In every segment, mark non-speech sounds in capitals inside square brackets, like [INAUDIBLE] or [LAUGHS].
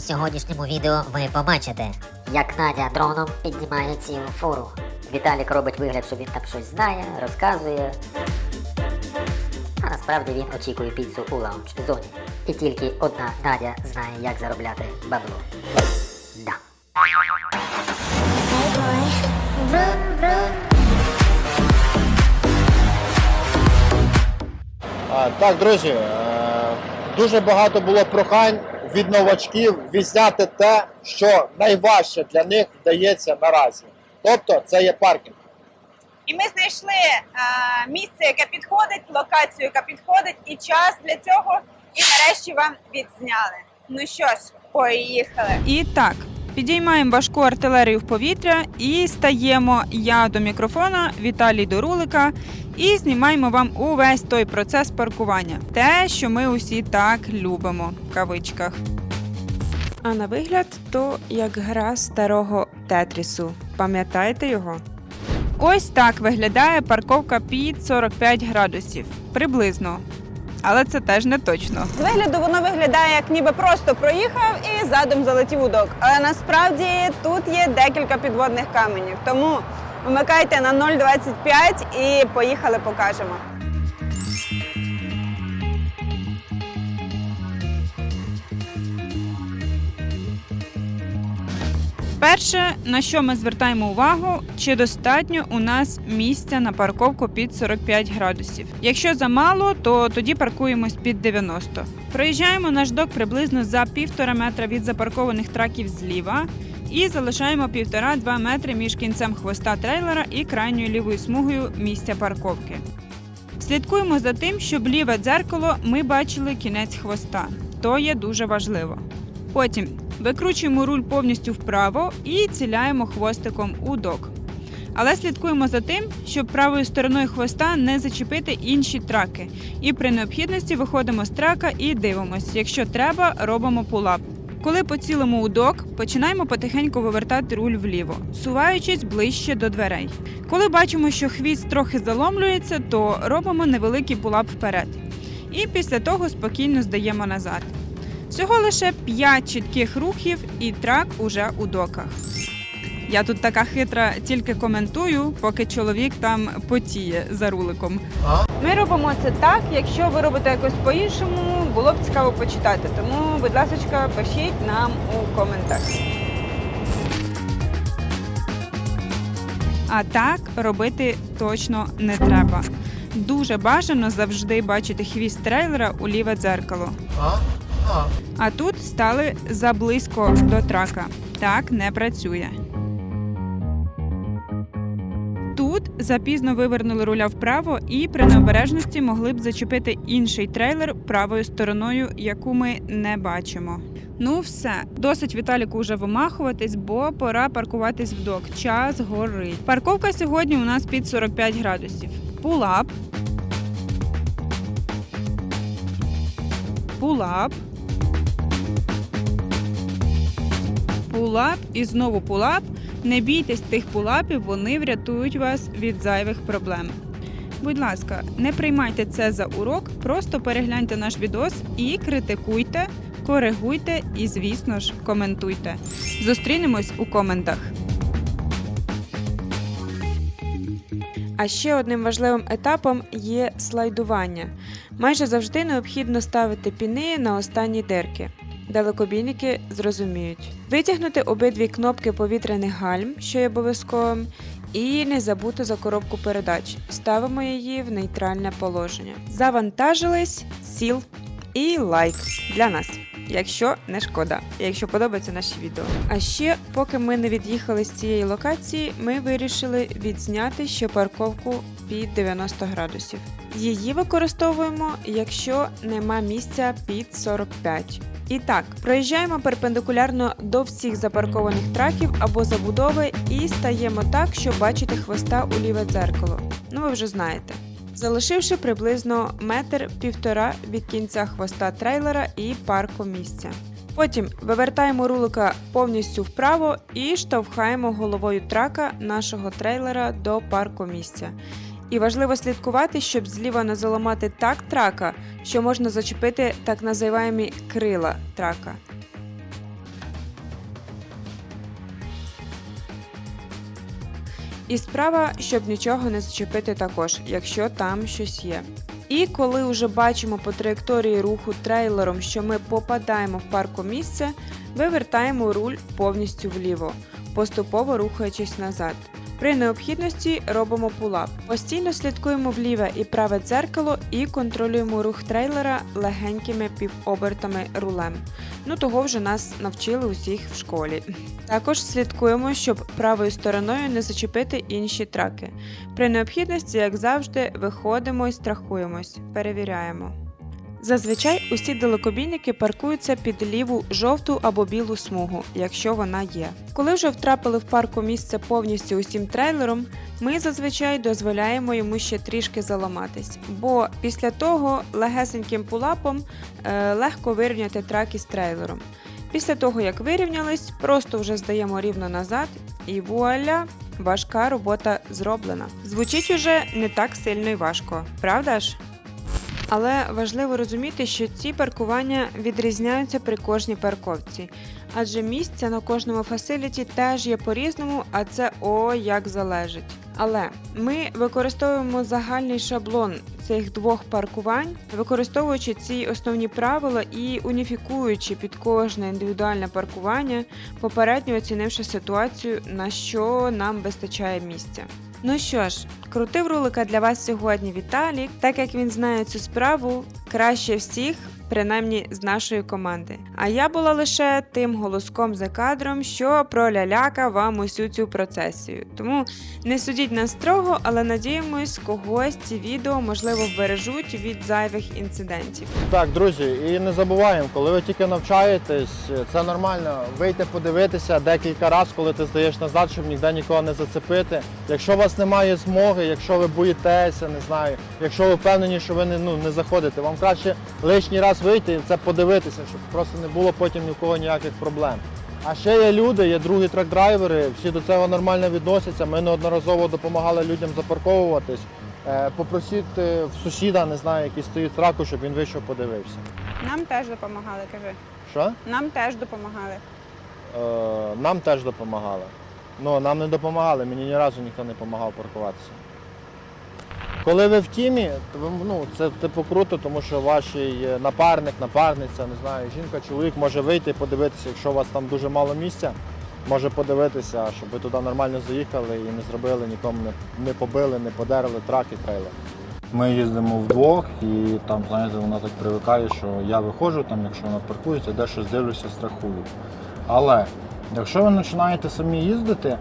У сьогоднішньому відео ви побачите, Як Надя дроном піднімає цілу фуру. Віталік робить вигляд, що він там щось знає, розказує. А насправді він очікує піцу у лаунж зоні. І тільки одна Надя знає, як заробляти бабло. Да. А, Так, друзі, е, дуже багато було прохань від новачків відзняти те, що найважче для них вдається наразі. Тобто це є паркінг. І ми знайшли е, місце, яке підходить, локацію, яка підходить, і час для цього. І нарешті вам відзняли. Ну що ж, поїхали. І так, підіймаємо важку артилерію в повітря і стаємо я до мікрофона, Віталій до рулика, і знімаємо вам увесь той процес паркування. Те, що ми усі так любимо в кавичках. А на вигляд, то як гра старого тетрісу. Пам'ятаєте його? Ось так виглядає парковка під 45 градусів. Приблизно. Але це теж не точно. З вигляду воно виглядає, як ніби просто проїхав і задом залетів у док. Але насправді тут є декілька підводних каменів. Тому вмикайте на 0,25 і поїхали, покажемо. Перше, на що ми звертаємо увагу, чи достатньо у нас місця на парковку під 45 градусів. Якщо замало, то тоді паркуємось під 90. Проїжджаємо наш док приблизно за півтора метра від запаркованих траків зліва. І залишаємо 1,5-2 метри між кінцем хвоста трейлера і крайньою лівою смугою місця парковки. Слідкуємо за тим, щоб ліве дзеркало ми бачили кінець хвоста. То є дуже важливо. Потім викручуємо руль повністю вправо і ціляємо хвостиком у док. Але слідкуємо за тим, щоб правою стороною хвоста не зачепити інші траки. І при необхідності виходимо з трака і дивимося. Якщо треба, робимо пулап. Коли поцілимо у док, починаємо потихеньку вивертати руль вліво, суваючись ближче до дверей. Коли бачимо, що хвіст трохи заломлюється, то робимо невеликий пулап вперед. І після того спокійно здаємо назад. Всього лише 5 чітких рухів і трак уже у доках. Я тут така хитра, тільки коментую, поки чоловік там потіє за руликом. Ми робимо це так. Якщо ви робите якось по-іншому, було б цікаво почитати. Тому, будь ласка, пишіть нам у коментах. А так робити точно не треба. Дуже бажано завжди бачити хвіст трейлера у ліве дзеркало. А тут стали заблизько до трака. Так не працює. Тут запізно вивернули руля вправо і при необережності могли б зачепити інший трейлер правою стороною, яку ми не бачимо. Ну все, досить Віталіку вже вимахуватись, бо пора паркуватись в док. Час горить. Парковка сьогодні у нас під 45 градусів. Пулап. Пулап. Пулап і знову пулап. Не бійтесь тих пулапів, вони врятують вас від зайвих проблем. Будь ласка, не приймайте це за урок, просто перегляньте наш відос і критикуйте, коригуйте і, звісно ж, коментуйте. Зустрінемось у коментах. А ще одним важливим етапом є слайдування. Майже завжди необхідно ставити піни на останні дирки. Далекобійники зрозуміють. Витягнути обидві кнопки повітряних гальм, що є обов'язковим, і не забути за коробку передач. Ставимо її в нейтральне положення. Завантажились, сіл і лайк для нас. Якщо не шкода, якщо подобається наші відео. А ще, поки ми не від'їхали з цієї локації, ми вирішили відзняти ще парковку під 90 градусів. Її використовуємо, якщо нема місця під 45. І так, проїжджаємо перпендикулярно до всіх запаркованих траків або забудови і стаємо так, щоб бачити хвоста у ліве дзеркало. Ну ви вже знаєте. Залишивши приблизно метр півтора від кінця хвоста трейлера і парку місця. Потім вивертаємо рулика повністю вправо і штовхаємо головою трака нашого трейлера до парку місця. І важливо слідкувати, щоб зліва не заламати так трака, що можна зачепити так називаємі крила трака. І справа, щоб нічого не зачепити також, якщо там щось є. І коли вже бачимо по траєкторії руху трейлером, що ми попадаємо в парку місце, вивертаємо руль повністю вліво, поступово рухаючись назад. При необхідності робимо пулап. Постійно слідкуємо в ліве і праве дзеркало і контролюємо рух трейлера легенькими півобертами рулем. Ну того вже нас навчили усіх в школі. Також слідкуємо, щоб правою стороною не зачепити інші траки. При необхідності, як завжди, виходимо і страхуємось, перевіряємо. Зазвичай усі далекобійники паркуються під ліву жовту або білу смугу, якщо вона є. Коли вже втрапили в парку місце повністю усім трейлером, ми зазвичай дозволяємо йому ще трішки заламатись, бо після того легесеньким пулапом е, легко вирівняти трак із трейлером. Після того, як вирівнялись, просто вже здаємо рівно назад, і вуаля, важка робота зроблена. Звучить уже не так сильно й важко, правда ж? Але важливо розуміти, що ці паркування відрізняються при кожній парковці, адже місця на кожному фасиліті теж є по-різному, а це о як залежить. Але ми використовуємо загальний шаблон цих двох паркувань, використовуючи ці основні правила і уніфікуючи під кожне індивідуальне паркування, попередньо оцінивши ситуацію, на що нам вистачає місця. Ну що ж, крутив ролика для вас сьогодні Віталік, так як він знає цю справу краще всіх, принаймні з нашої команди. А я була лише тим голоском за кадром, що проляляка вам усю цю процесію. Тому не судіть нас строго, але надіємось, когось ці відео можливо вбережуть від зайвих інцидентів. Так, друзі, і не забуваємо, коли ви тільки навчаєтесь, це нормально вийти подивитися декілька разів, коли ти здаєш назад, щоб ніде нікого не зацепити. Якщо у вас немає змоги, якщо ви боїтеся, не знаю, якщо ви впевнені, що ви не, ну, не заходите, вам краще лишній раз вийти і це подивитися, щоб просто не було потім ні в кого ніяких проблем. А ще є люди, є другі трак-драйвери, всі до цього нормально відносяться. Ми неодноразово допомагали людям запарковуватись. Е, Попросіть е, в сусіда, не знаю, який стоїть траку, щоб він вийшов подивився. Нам теж допомагали, кажи. Що? Нам теж допомагали. Е, Нам теж допомагали. Ну, нам не допомагали, мені ні разу ніхто не допомагав паркуватися. Коли ви в тімі, то ну, це типу круто, тому що ваш е, напарник, напарниця, не знаю, жінка, чоловік може вийти і подивитися, якщо у вас там дуже мало місця, може подивитися, щоб ви туди нормально заїхали і не зробили, нікому не, не побили, не подерли трак і трейлер. Ми їздимо вдвох і там, знаєте, вона так привикає, що я виходжу, там, якщо вона паркується, де щось дивлюся, страхую. Але якщо ви починаєте самі їздити,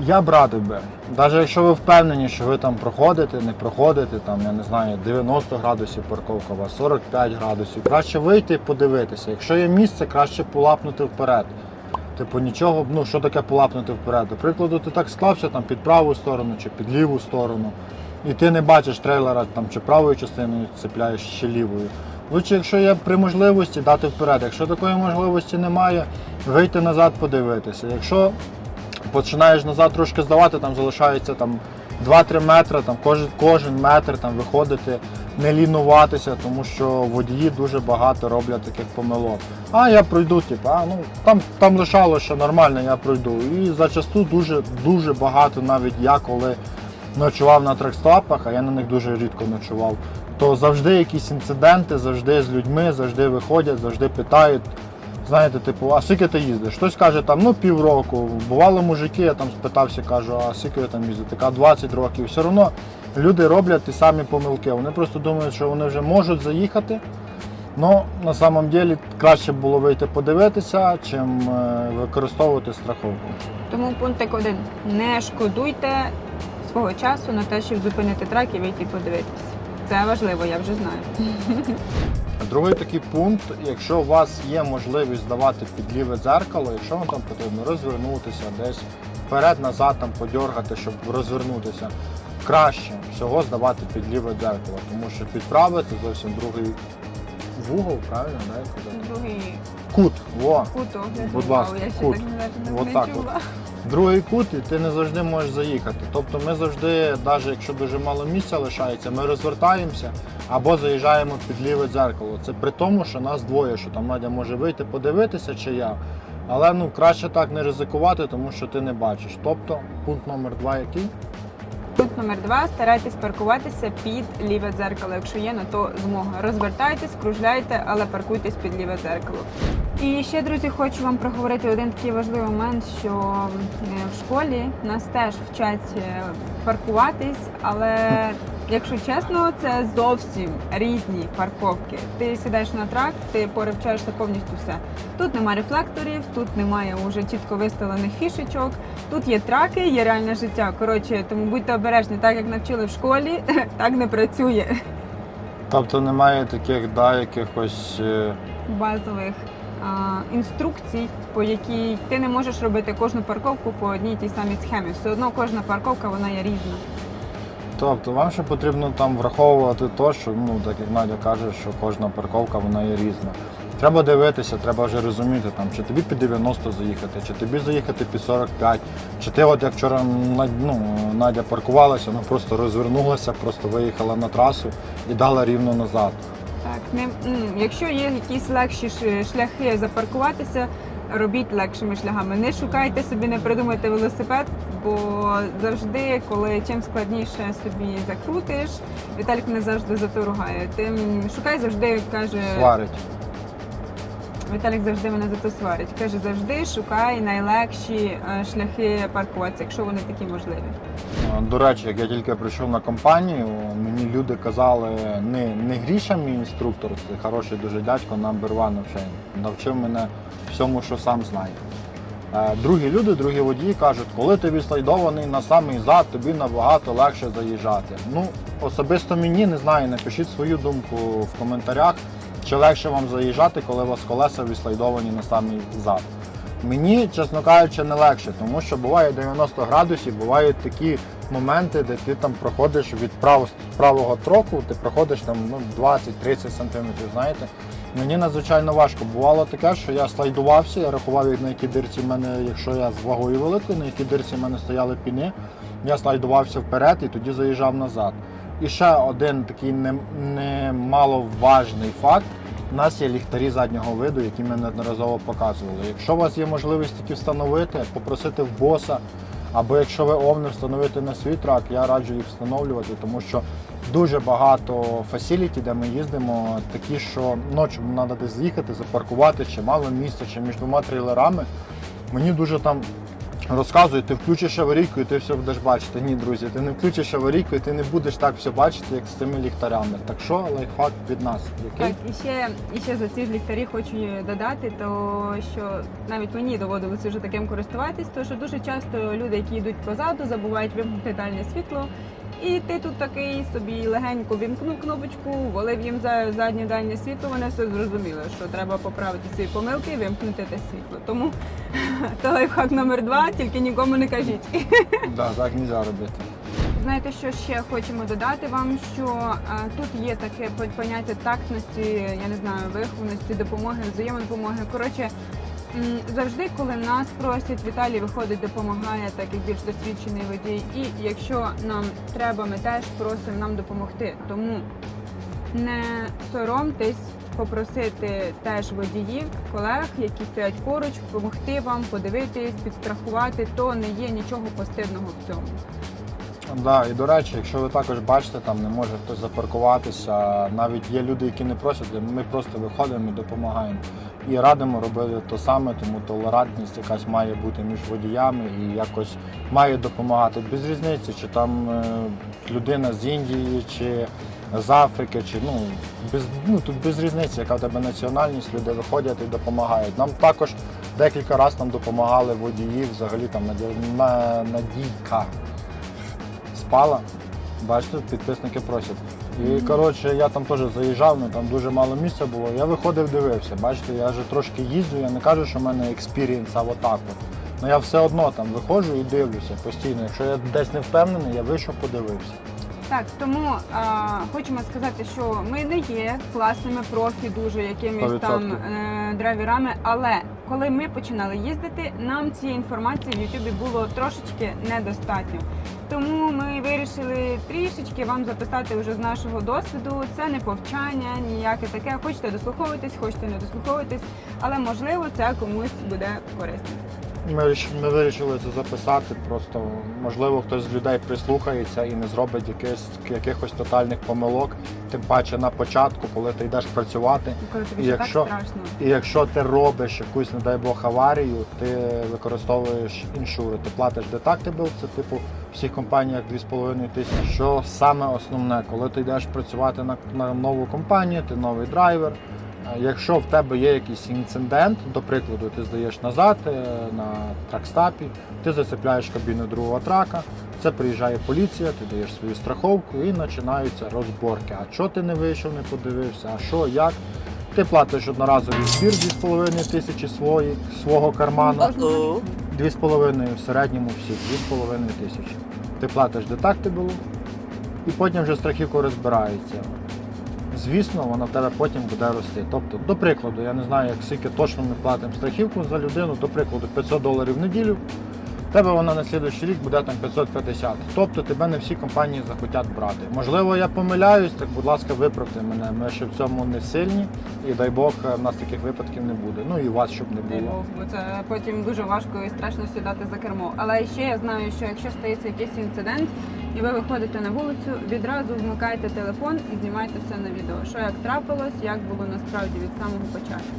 я б радив би. Навіть якщо ви впевнені, що ви там проходите, не проходите, там, я не знаю, 90 градусів парковка у вас, 45 градусів, краще вийти і подивитися. Якщо є місце, краще полапнути вперед. Типу нічого, ну що таке полапнути вперед? До прикладу, ти так склався там під праву сторону чи під ліву сторону, і ти не бачиш трейлера там чи правою частиною цепляєш, чи лівою. Лучше, якщо є при можливості, дати вперед. Якщо такої можливості немає, вийти назад, подивитися. Якщо починаєш назад трошки здавати, там залишається там 2-3 метри, там кожен, кожен метр там виходити, не лінуватися, тому що водії дуже багато роблять таких помилок. А я пройду, типу, а ну там, там лишало, що нормально, я пройду. І зачасту дуже дуже багато, навіть я коли ночував на трекстопах, а я на них дуже рідко ночував, то завжди якісь інциденти, завжди з людьми, завжди виходять, завжди питають. Знаєте, типу, а скільки ти їздиш? Хтось каже, там, ну півроку. Бувало мужики, я там спитався, кажу, а скільки ви там їздите? Така 20 років. Все одно люди роблять ті самі помилки. Вони просто думають, що вони вже можуть заїхати. Ну, на самом деле краще було вийти подивитися, чим е, використовувати страховку. Тому пунктик один. Не шкодуйте свого часу на те, щоб зупинити трак і вийти подивитися. Це важливо, я вже знаю. [LAUGHS] Другий такий пункт, якщо у вас є можливість здавати під ліве дзеркало, якщо вам там потрібно розвернутися, десь вперед-назад там подьоргати, щоб розвернутися, краще всього здавати під ліве дзеркало, тому що під праве це зовсім другий вугол, правильно? Да. Другий Кут. Во. кут огляду. Будь ласка, Вау, я ще кут. так навіть От не так чула. Другий кут, і ти не завжди можеш заїхати. Тобто ми завжди, навіть якщо дуже мало місця лишається, ми розвертаємося або заїжджаємо під ліве дзеркало. Це при тому, що нас двоє, що там Надя може вийти подивитися, чи я. Але ну краще так не ризикувати, тому що ти не бачиш. Тобто, пункт номер два який? Пункт номер два старайтесь паркуватися під ліве дзеркало, якщо є на то змога. Розвертайтесь, кружляйте, але паркуйтесь під ліве дзеркало. І ще, друзі, хочу вам проговорити один такий важливий момент, що е, в школі нас теж вчать е, паркуватись, але якщо чесно, це зовсім різні парковки. Ти сідаєш на трак, ти перевчаєшся повністю все. Тут немає рефлекторів, тут немає уже чітко виставлених фішечок. Тут є траки, є реальне життя. Коротше, тому будьте обережні, так як навчили в школі, [LAUGHS] так не працює Тобто немає таких да, якихось. е, базових інструкцій, по якій ти не можеш робити кожну парковку по одній тій самій схемі. Все одно кожна парковка вона є різна. Тобто вам ще потрібно там враховувати те, що ну так як Надя каже, що кожна парковка вона є різна. Треба дивитися, треба вже розуміти, там, чи тобі під 90 заїхати, чи тобі заїхати під 45, чи ти, от як вчора ну, Надя паркувалася, вона просто розвернулася, просто виїхала на трасу і дала рівно назад. Так, не, якщо є якісь легші шляхи запаркуватися, робіть легшими шляхами. Не шукайте собі, не придумайте велосипед, бо завжди, коли чим складніше собі закрутиш, Віталік не завжди за то ругає. Тим шукай завжди, каже. Сварить. Віталік завжди мене за то сварить. Каже, завжди шукай найлегші е, шляхи паркуватися, якщо вони такі можливі. Е, До речі, як я тільки прийшов на компанію, мені люди казали, не, не Гріша мій інструктор, це хороший дуже дядько, number one навчив, навчив мене всьому, що сам знаю. Е, Другі люди, другі водії кажуть, коли ти відслайдований на самий зад, тобі набагато легше заїжджати. Ну, особисто мені не знаю, напишіть свою думку в коментарях, чи легше вам заїжджати, коли у вас колеса відслайдовані на самий зад. Мені, чесно кажучи, не легше, тому що буває 90 градусів, бувають такі моменти, де ти там проходиш від прав- правого троку, ти проходиш там ну, 20-30 сантиметрів, знаєте. Мені надзвичайно важко. Бувало таке, що я слайдувався, я рахував, на якій дирці в мене, якщо я з вагою великою, на якій дирці в мене стояли піни, я слайдувався вперед і тоді заїжджав назад. І ще один такий не- немаловажний факт. У нас є ліхтарі заднього виду, які ми неодноразово показували. Якщо у вас є можливість такі встановити, попросити в боса, або якщо ви овнер встановити на свій трак, я раджу їх встановлювати, тому що дуже багато фасіліті, де ми їздимо, такі, що ночі треба десь з'їхати, запаркувати, чи мало місця, чи між двома трейлерами. Мені дуже там розказують, ти включиш аварійку і ти все будеш бачити. Ні, друзі, ти не включиш аварійку і ти не будеш так все бачити, як з цими ліхтарями. Так що лайфхак від нас. Який? Так, і ще, і ще за ці ж ліхтарі хочу додати, то що навіть мені доводилося вже таким користуватись, то що дуже часто люди, які йдуть позаду, забувають вимкнути дальнє світло. І ти тут такий собі легенько вімкнув кнопочку, волив їм за заднє дальнє світло, вони все зрозуміли, що треба поправити свої помилки і вимкнути те світло. Тому [LAUGHS] це лайфхак номер два, тільки нікому не кажіть. [LAUGHS] Да, так не можна робити. Знаєте, що ще хочемо додати вам, що е, тут є таке поняття тактності, я не знаю, вихованості, допомоги, взаємодопомоги. Коротше, завжди, коли нас просять, Віталій виходить, допомагає, так як більш досвідчений водій. І якщо нам треба, ми теж просимо нам допомогти. Тому не соромтесь попросити теж водіїв, колег, які стоять поруч, допомогти вам, подивитись, підстрахувати, то не є нічого постидного в цьому. Да, і до речі, якщо ви також бачите, там не може хтось запаркуватися, навіть є люди, які не просять, ми просто виходимо і допомагаємо. І радимо робити те саме, тому толерантність якась має бути між водіями і якось має допомагати. Без різниці, чи там е, людина з Індії, чи з Африки, чи ну без ну тут без різниці, яка в тебе національність, люди виходять і допомагають. Нам також декілька разів нам допомагали водії, взагалі там на Надійка спала. Бачите, підписники просять. І коротше, я там теж заїжджав, ну там дуже мало місця було. Я виходив, дивився. Бачите, я вже трошки їздю, я не кажу, що в мене експірієнс, а отак от. Ну я все одно там виходжу і дивлюся постійно. Якщо я десь не впевнений, я вийшов, подивився. Так, тому а, хочемо сказати, що ми не є класними профі, дуже якимись 100%. там е, драйверами, але коли ми починали їздити, нам цієї інформації в Ютубі було трошечки недостатньо. Тому ми вирішили трішечки вам записати вже з нашого досвіду. Це не повчання, ніяке таке. Хочете дослуховуватись, хочете не дослуховуватись, але можливо це комусь буде корисним. Ми, ми вирішили це записати, просто можливо хтось з людей прислухається і не зробить якихось, якихось тотальних помилок, тим паче на початку, коли ти йдеш працювати. Коли тобі І якщо- так. І якщо ти робиш якусь, не дай Бог, аварію, ти використовуєш іншури, ти платиш детактибл, це типу в всіх компаніях 2,5 тисячі. Що саме основне, коли ти йдеш працювати на, на нову компанію, ти новий драйвер. Якщо в тебе є якийсь інцидент, до прикладу, ти здаєш назад е, на тракстапі, ти зацепляєш кабіну другого трака, це приїжджає поліція, ти даєш свою страховку і починаються розборки. А що ти не вийшов, не подивився, а що, як? Ти платиш одноразовий збір 2,5 тисячі свої, свого карману, 2,5 в середньому всі, 2,5 тисячі. Ти платиш детактибелу і потім вже страхівка розбирається. Звісно, вона в тебе потім буде рости. Тобто, до прикладу, я не знаю, як скільки точно ми платимо страхівку за людину, до прикладу, 500 доларів в неділю. В тебе вона на слідуючий рік буде там 550. Тобто тебе не всі компанії захотять брати. Можливо, я помиляюсь, так будь ласка, виправте мене. Ми ще в цьому не сильні, і дай Бог, в нас таких випадків не буде. Ну і у вас щоб не Дай було. Бог, бо це потім дуже важко і страшно сідати за кермо. Але ще я знаю, що якщо стається якийсь інцидент і ви виходите на вулицю, відразу вмикайте телефон і знімайте все на відео. Що як трапилось, як було насправді від самого початку.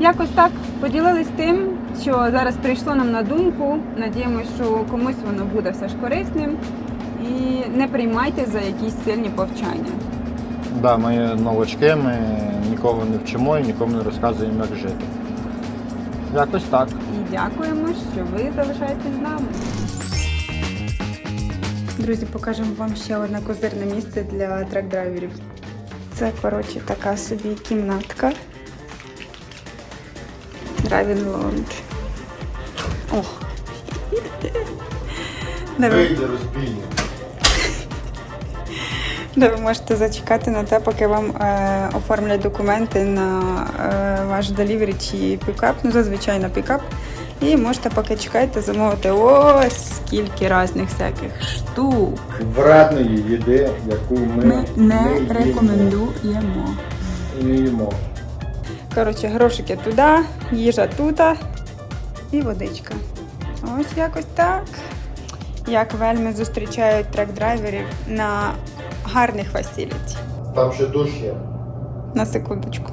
Якось так поділились тим, що зараз прийшло нам на думку. Надіємося, що комусь воно буде все ж корисним. І не приймайте за якісь сильні повчання. Да, ми новачки, ми нікого не вчимо і нікому не розказуємо, як жити. Якось так. І дякуємо, що ви залишаєтесь з нами. Друзі, покажемо вам ще одне козирне місце для трек-драйверів. Це, коротше, така собі кімнатка. Драйвінг лаунж. О! [LAUGHS] Де ви, розбійник. де ви можете зачекати на те, поки вам е, оформлять документи на е, ваш делівері чи пікап, ну зазвичай на пікап. І можете, поки чекаєте, замовити ось скільки різних всяких штук. Вредної їди, яку ми, Ми не їмо. рекомендуємо. І не їмо. Коротше, грошики туди, їжа тут і водичка. Ось якось так. Як вельми зустрічають трек-драйверів на гарних фасіліті. Там ще душ є. На секундочку.